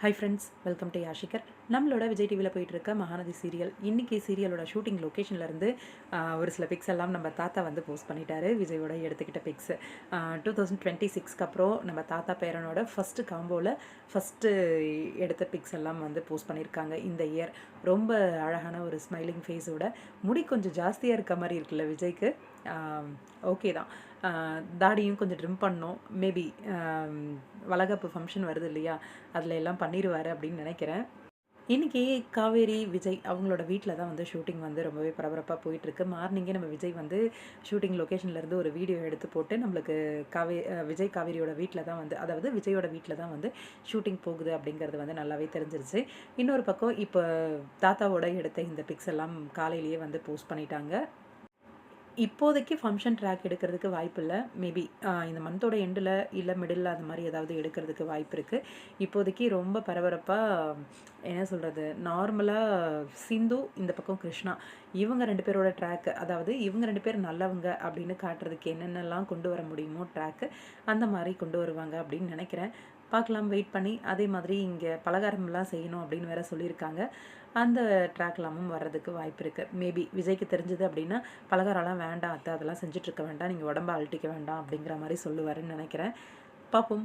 High friends welcome to யாஷிகர் நம்மளோட விஜய் டிவியில் போயிட்டு இருக்க மகாநதி சீரியல் இன்னைக்கு சீரியலோட ஷூட்டிங் லொக்கேஷன்லேருந்து ஒரு சில பிக்ஸ் எல்லாம் நம்ம தாத்தா வந்து போஸ்ட் பண்ணிட்டாரு விஜயோட எடுத்துக்கிட்ட பிக்ஸ் டூ தௌசண்ட் டுவெண்ட்டி சிக்ஸ்க்கு அப்புறம் நம்ம தாத்தா பேரனோட ஃபஸ்ட்டு காம்போவில் ஃபஸ்ட்டு எடுத்த பிக்ஸ் எல்லாம் வந்து போஸ்ட் பண்ணியிருக்காங்க இந்த இயர் ரொம்ப அழகான ஒரு ஸ்மைலிங் ஃபேஸோட முடி கொஞ்சம் ஜாஸ்தியாக இருக்க மாதிரி இருக்குல்ல விஜய்க்கு? Um, ஓகே தான். Uh, தாடியும் கொஞ்சம் ட்ரிம் பண்ணோம் மேபி வளகாப்பு ஃபங்க்ஷன் வருது இல்லையா? அதில் எல்லாம் பண்ணிடுவார் அப்படின்னு நினைக்கிறேன். இன்றைக்கி காவேரி விஜய் அவங்களோட வீட்டில் தான் வந்து ஷூட்டிங் வந்து ரொம்பவே பரபரப்பாக போயிட்டுருக்கு. மார்னிங்கே நம்ம விஜய் வந்து ஷூட்டிங் லொக்கேஷன்லேருந்து ஒரு வீடியோ எடுத்து போட்டு நம்மளுக்கு காவே uh, விஜய் காவேரியோட வீட்டில் தான் வந்து அதாவது விஜயோட வீட்டில் தான் வந்து ஷூட்டிங் போகுது அப்படிங்கிறது வந்து நல்லாவே தெரிஞ்சிருச்சு. இன்னொரு பக்கம் இப்போ தாத்தாவோட எடுத்த இந்த பிக்ஸ் எல்லாம் காலையிலேயே வந்து போஸ்ட் பண்ணிட்டாங்க. இப்போதைக்கு ஃபங்க்ஷன் ட்ராக் எடுக்கிறதுக்கு வாய்ப்பு இல்லை மேபி இந்த மந்தோட எண்டில் இல்லை மிடில் அந்த மாதிரி ஏதாவது எடுக்கிறதுக்கு வாய்ப்பு இருக்குது இப்போதைக்கு ரொம்ப பரபரப்பாக என்ன சொல்கிறது நார்மலாக சிந்து இந்த பக்கம் கிருஷ்ணா. இவங்க ரெண்டு பேரோட ட்ராக் அதாவது இவங்க ரெண்டு பேர் நல்லவங்க அப்படின்னு காட்டுறதுக்கு என்னென்னலாம் கொண்டு வர முடியுமோ ட்ராக்கு அந்த மாதிரி கொண்டு வருவாங்க அப்படின்னு நினைக்கிறேன். பார்க்கலாம் வெயிட் பண்ணி. அதே மாதிரி இங்கே பலகாரம்லாம் செய்யணும் அப்படின்னு வேற சொல்லியிருக்காங்க. அந்த ட்ராக்லாமும் வர்றதுக்கு வாய்ப்பு இருக்குது மேபி விஜய்க்கு தெரிஞ்சது அப்படின்னா பலகாரம்லாம் வேண்டாம் அத்தை அதெல்லாம் செஞ்சுட்ருக்க வேண்டாம் நீங்கள் உடம்ப அழட்டிக்க வேண்டாம் அப்படிங்கிற மாதிரி சொல்லுவாருன்னு நினைக்கிறேன். பார்ப்போம்.